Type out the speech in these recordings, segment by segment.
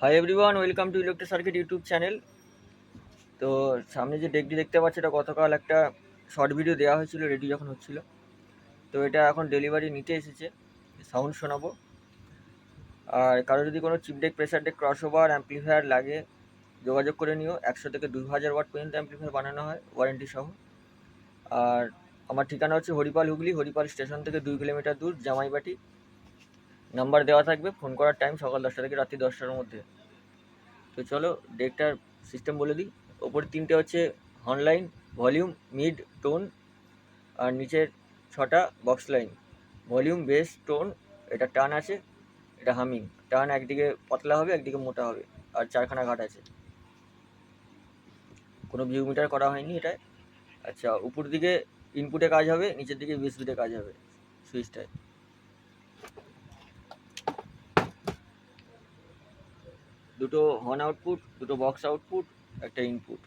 Hi everyone welcome to electric circuit YouTube channel তো সামনে যে ডেকটি দেখতে পাচ্ছি, এটা গতকাল একটা শর্ট ভিডিও দেওয়া হয়েছিল রেডি যখন হচ্ছিল। তো এটা এখন ডেলিভারি নিতে এসেছে সাউন্ড শোনাবো। আর কারও যদি কোনো chip deck pressure deck crossover amplifier লাগে, যোগাযোগ করে নিও। একশো থেকে দুই হাজার ওয়াট পর্যন্ত অ্যাম্পলিফায়ার বানানো হয় ওয়ারেন্টি সহ। আর আমার ঠিকানা হচ্ছে হরিপাল হুগলি, হরিপাল স্টেশন থেকে দুই কিলোমিটার দূর, জামাইবাটি। নাম্বার দেওয়া থাকবে, ফোন করার টাইম সকাল দশটা থেকে রাত্রি দশটার মধ্যে। তো চলো ডেকটার সিস্টেম বলে দিই। ওপরে তিনটে হচ্ছে অনলাইন ভলিউম মিড টোন আর নিচের ছটা box line volume bass tone এটা টান আছে, এটা হামিং টান একদিকে পাতলা হবে, একদিকে মোটা হবে, আর চারখানা ঘাট আছে। কোনো ভিউ মিটার করা হয়নি এটায়। আচ্ছা উপর দিকে ইনপুটে কাজ হবে, নিচের দিকে বিএসবিতে কাজ হবে সুইচটায় দুটো হর্ন আউটপুট দুটো বক্স আউটপুট একটা ইনপুট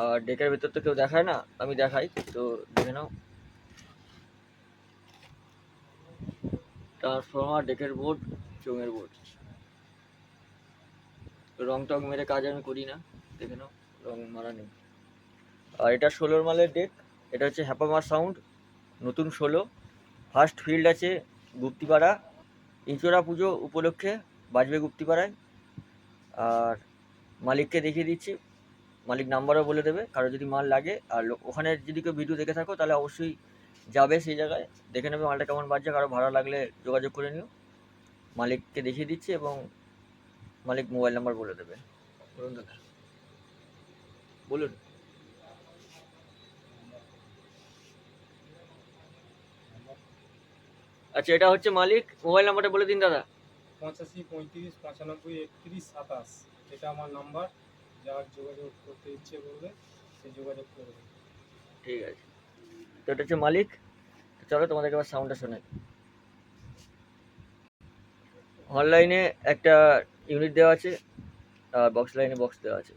আর ডেকের ভেতর তো কেউ দেখায় না, আমি দেখাই, তো দেখে নাও। ট্রান্সফর্মার ডেকের বোর্ড চোঙের বোর্ড রং টং মেরে কাজ আমি করি না, দেখে নাও। মারা নেই। আর এটা ষোলোর মালের ডেক এটা হচ্ছে হ্যাপামার সাউন্ড নতুন ষোলো। ফার্স্ট ফিল্ড আছে গুপ্তিপাড়া, ইঁচড়া পুজো উপলক্ষে বাজবে গুপ্তিপাড়ায়। আর মালিককে দেখিয়ে দিচ্ছি। মালিক নাম্বারও বলে দেবে, কারও যদি মাল লাগে। আর ওখানে যদি কেউ ভিডিও দেখে থাকো, তাহলে অবশ্যই যাবে সেই জায়গায়। দেখে নেবে মালটা কেমন বাজছে, কারও ভাড়া লাগলে যোগাযোগ করে নিও। মালিককে দেখিয়ে দিচ্ছি এবং মালিক মোবাইল নাম্বার বলে দেবে। বলুন দাদা। বলুন। আচ্ছা এটা হচ্ছে মালিক। মোবাইল নাম্বারটা বলে দিন দাদা। পঁচাশি পঁয়ত্রিশ পঁচানব্বই একত্রিশ সাতাশ। এটা আমার নাম্বার। যার যোগাযোগ করতে ইচ্ছে করবে সে যোগাযোগ করবে। ঠিক আছে। তো এটা হচ্ছে মালিক। চলো তোমাদেরকে এবার সাউন্ডটা শোনাই। অনলাইনে একটা ইউনিট দেওয়া আছে। আর বক্স লাইনে বক্স দেওয়া আছে।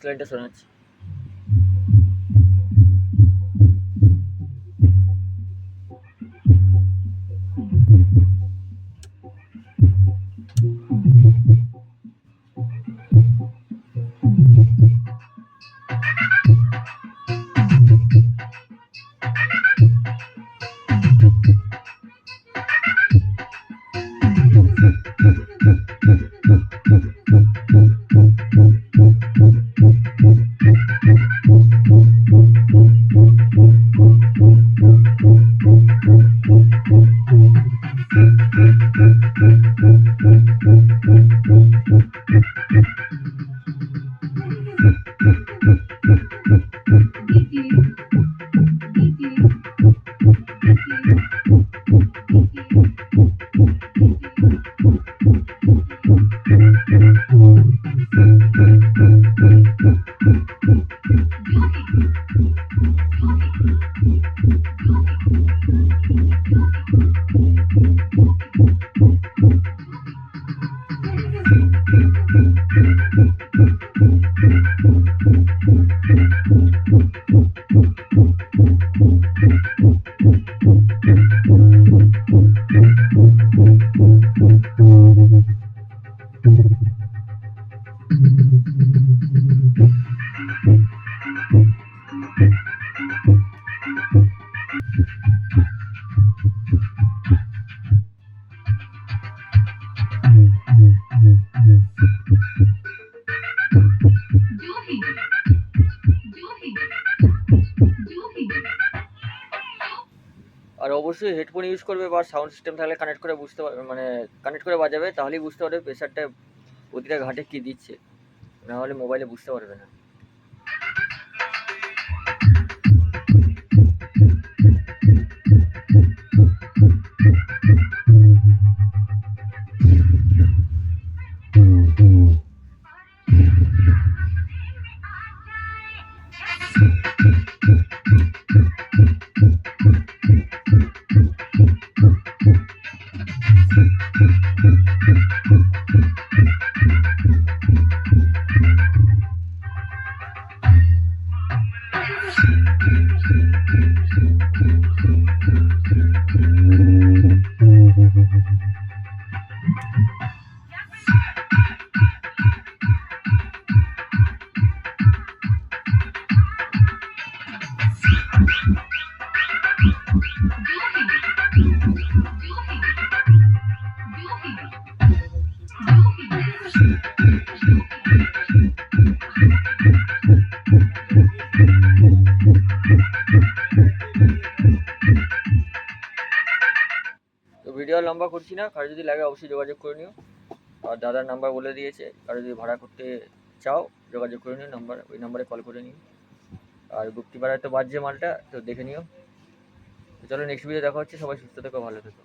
বক্স লাইনটা শোনাচ্ছি Thank you. আর অবশ্যই হেডফোন ইউজ করবে বা সাউন্ড সিস্টেম থাকলে কানেক্ট করে বুঝতে পারবে মানে কানেক্ট করে বাজাবে, তাহলেই বুঝতে পারবে প্রেশারটা প্রতিটা ঘাটে কী দিচ্ছে। না হলে মোবাইলে বুঝতে পারবে না। লম্বা করছি না, কারও যদি লাগে অবশ্যই যোগাযোগ করে নিও। আর দাদার নাম্বার বলে দিয়েছে, কারও যদি ভাড়া করতে চাও, যোগাযোগ করে নিও নাম্বার ওই নাম্বারে কল করে নিও। আর গুপ্তিপাড়ায় তো বাজছে মালটা, তো দেখে নিও। চলো নেক্সট ভিডিও দেখা হচ্ছে, সবাই সুস্থ থেকো, ভালো থেকো।